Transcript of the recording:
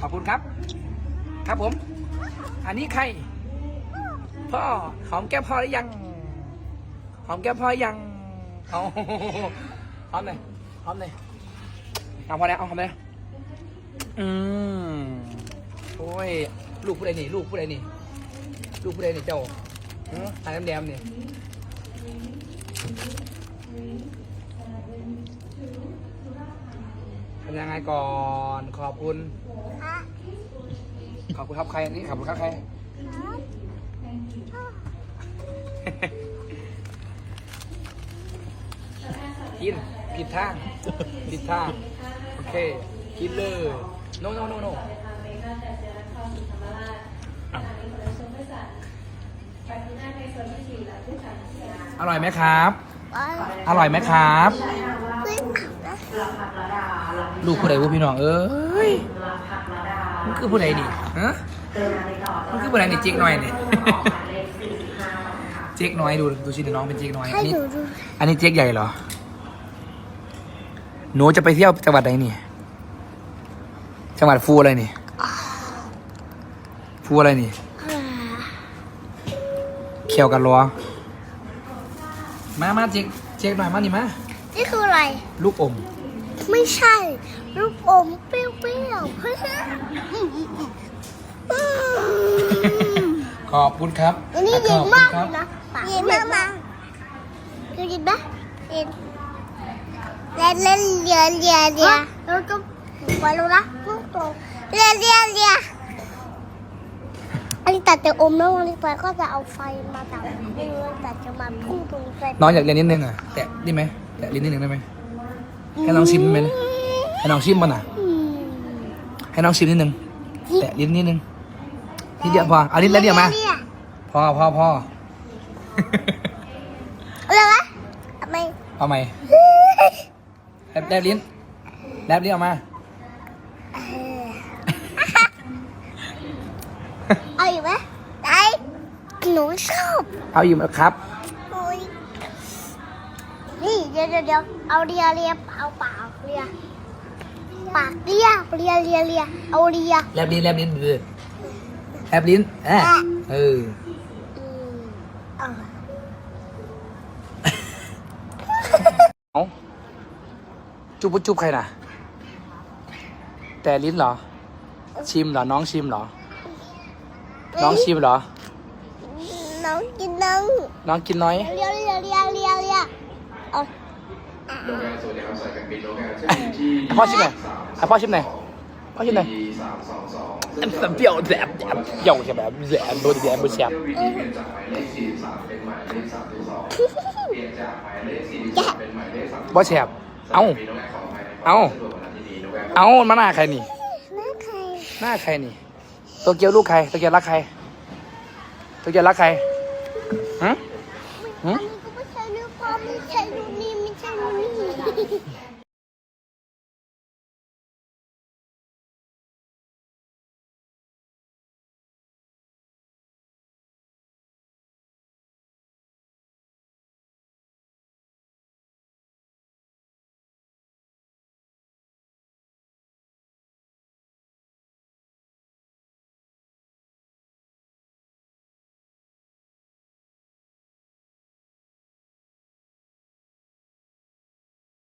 ขอบคุณครับ ครับผม อันนี้ใคร พ่อหอมแก้มพ่อหรือยัง หอมแก้มพ่อยังเอาหอมเลยหอมเลยเอาพอแล้วเอาหอมเลยอืมโอ้ย ลูกผู้ใดนี่ ลูกผู้ใดนี่ ลูกผู้ใดนี่เจ้าหือตาแดมๆนี่ เป็นยังไงก่อน ขอบคุณขอบคุณครับใครนี่ขอบคุณครับใครกินผิดทางผิดทางโอเค กินเลย no no no no อร่อยไหมครับ อร่อยไหมครับ ลูกผู้ใดผู้พี่น้องเอ้ยมันคือผู้ใดนี่ฮะมันคือผู้ใดนี่เจ๊กน้อยนี่เจ๊กน้อยดูดูสิเดี๋ยวน้องเป็นเจ๊กน้อยให้อันนี้ดูดูอันนี้เจ๊กใหญ่เหรอหนูจะไปเที่ยวจังหวัดไหนนี่จังหวัดฟูอะไรนี่ฟูอะไรนี่เขียวกันรัวมามาเจ๊กเจ๊กหน่อยมานี่มานี่คืออะไร ลูกอม ไม่ใช่ ลูกอมเปรี้ยวๆเพื่อนขอบคุณครับอันนี้ขเย็อนบคุณมากคเลรับยนะเย็นมากมากคือเย็นปะเย็นเล่นเล่นเรียนเรียนเรียนแล้วก็ไปแล้วนะลูกโตเรียนเรียนเรียนอันนี้ตัดแต่อมแล้ววันนี้ไปก็จะเอาไฟมาตัดไม่รู้ว่าตัดจะมาพุ่งตรงไฟน้องอยากเรียนนิดนึงอะแตะได้ไหมแตะลิ้นนิดนึงได้ไหม ให้น้องชิมได้ไหมเนี่ยให้น้องชิมมันอะอืมให้น้องชิมนิดนึง แตะลิ้นนิดนึงนิดเดียวพอเอาลิ้นแล้วเดียวมารีนพอพอพออะไรวะทำไมเอาใหม่แลบแลบลิ้นแลบลิ้นออกมา เออเอาอยู่ไหมไอ้หนูชอบ เอาอยู่ไหมครับโอ้ย นี่เดี๋ยวเดี๋ยวเดี๋ยวเอาเรียเรียเอาปากเรียปากเรียเรียเรียเรียเอาเรียแลบลิ้นแลบลิ้นเออแลบลิ้นเออเอออืมเอาเอาจุบจุบใครน่ะ แต่ลิ้นเหรอ ชิมเหรอ น้องชิมเหรอ น้องชิมเหรอ น้องกินน้องน้องกินน้อยเรียเรียเรียเรียเรีย เอาโรงงานสวัสดีครับสายการบินโรงงานเช็คอินที่ให้พ่อชิมหน่อยให้พ่อชิมหน่อยพ่อชิมหน่อยสามสองสองแซมเปรี้ยวแซมแซมเปรี้ยวใช่ไหมแซมโดนแซมโดนแซมเที่ยวบินนี้เปลี่ยนจากหมายเลขสี่สามเป็นหมายเลขสามสองเปลี่ยนจากหมายเลขสี่สามเป็นหมายเลขสามบ่แซมเอ้ามีโรงงานของหมายเลขเอ้าสะดวกวันที่ดีโรงงานเอามาหน้าใครนี่แม่ใครหน้าใครนี่โตัวเกียวลูกใครโตัวเกียวรักใครโตัวเกียวรักใครฮะอันนี้ 嘿嘿。